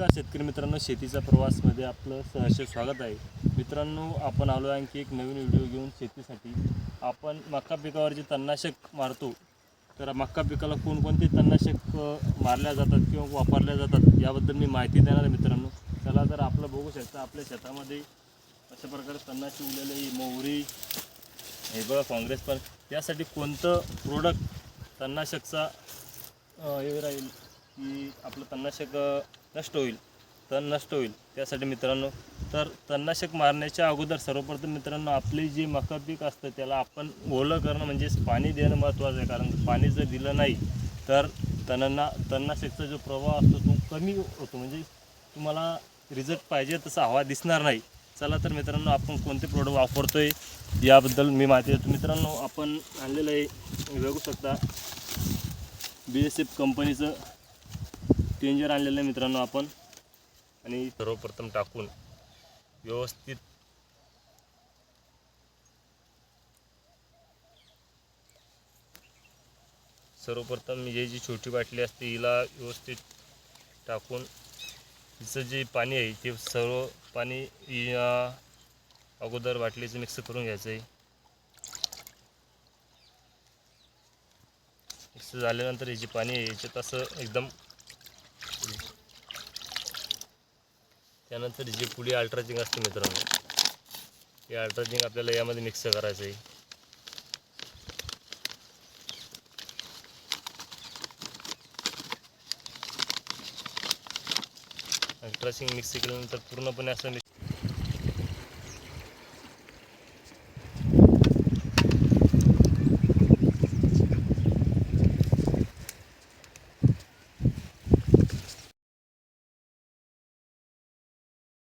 नमस्कार शेतकरी मित्रांनो शेतीचा प्रवासमध्ये आपलं सहर्ष स्वागत आहे. मित्रांनो आपण आलो आहे आणखी एक नवीन व्हिडिओ घेऊन शेतीसाठी. आपण मक्का पिकावर जे तणनाशक मारतो तर मक्का पिकाला कोणकोणते तणनाशक मारल्या जातात किंवा वापरल्या जातात याबद्दल मी माहिती देणार आहे मित्रांनो. चला तर आपलं बघू शकता आपल्या शेतामध्ये अशा प्रकारे तणनाशक उरलेलं आहे मोहरी हे बघा काँग्रेस पण. त्यासाठी कोणतं प्रोडक्ट तणनाशकचा हे राहील की आपलं तणनाशक नष्ट होईल. तण नष्ट होईल. त्यासाठी मित्रांनो तर तणनाशक मारण्याच्या अगोदर सर्वप्रथम मित्रांनो आपली जी मका पीक असतं त्याला आपण ओलं करणं म्हणजेच पाणी देणं महत्त्वाचं आहे. कारण पाणी जर दिलं नाही तर तणांना तणनाशकचा जो प्रवाह असतो तो कमी होतो. म्हणजे तुम्हाला रिझल्ट पाहिजे तसा हवा दिसणार नाही. चला तर मित्रांनो आपण कोणते प्रोडक्ट वापरतोय याबद्दल मी माहिती देतो. मित्रांनो आपण आणलेलं आहे तुम्ही बघू शकता बी एस एफ कंपनीचं टेंजर आणलेलं आहे मित्रांनो आपण. आणि सर्वप्रथम टाकून व्यवस्थित सर्वप्रथम ही जी छोटी बाटली असते हिला व्यवस्थित टाकून हिचं जे पाणी आहे ते सर्व पाणी या अगोदर बाटलीचं मिक्स करून घ्यायचं आहे मिक्स झाल्यानंतर हे जे पाणी आहे याच्यात असं एकदम त्यानंतर जे पुढे अल्ट्राचिंग असते मित्रांनो हे अल्ट्राचिंग आपल्याला यामध्ये मिक्स करायचं आहे. अल्ट्राचिंग मिक्स केल्यानंतर पूर्णपणे असं मिक्स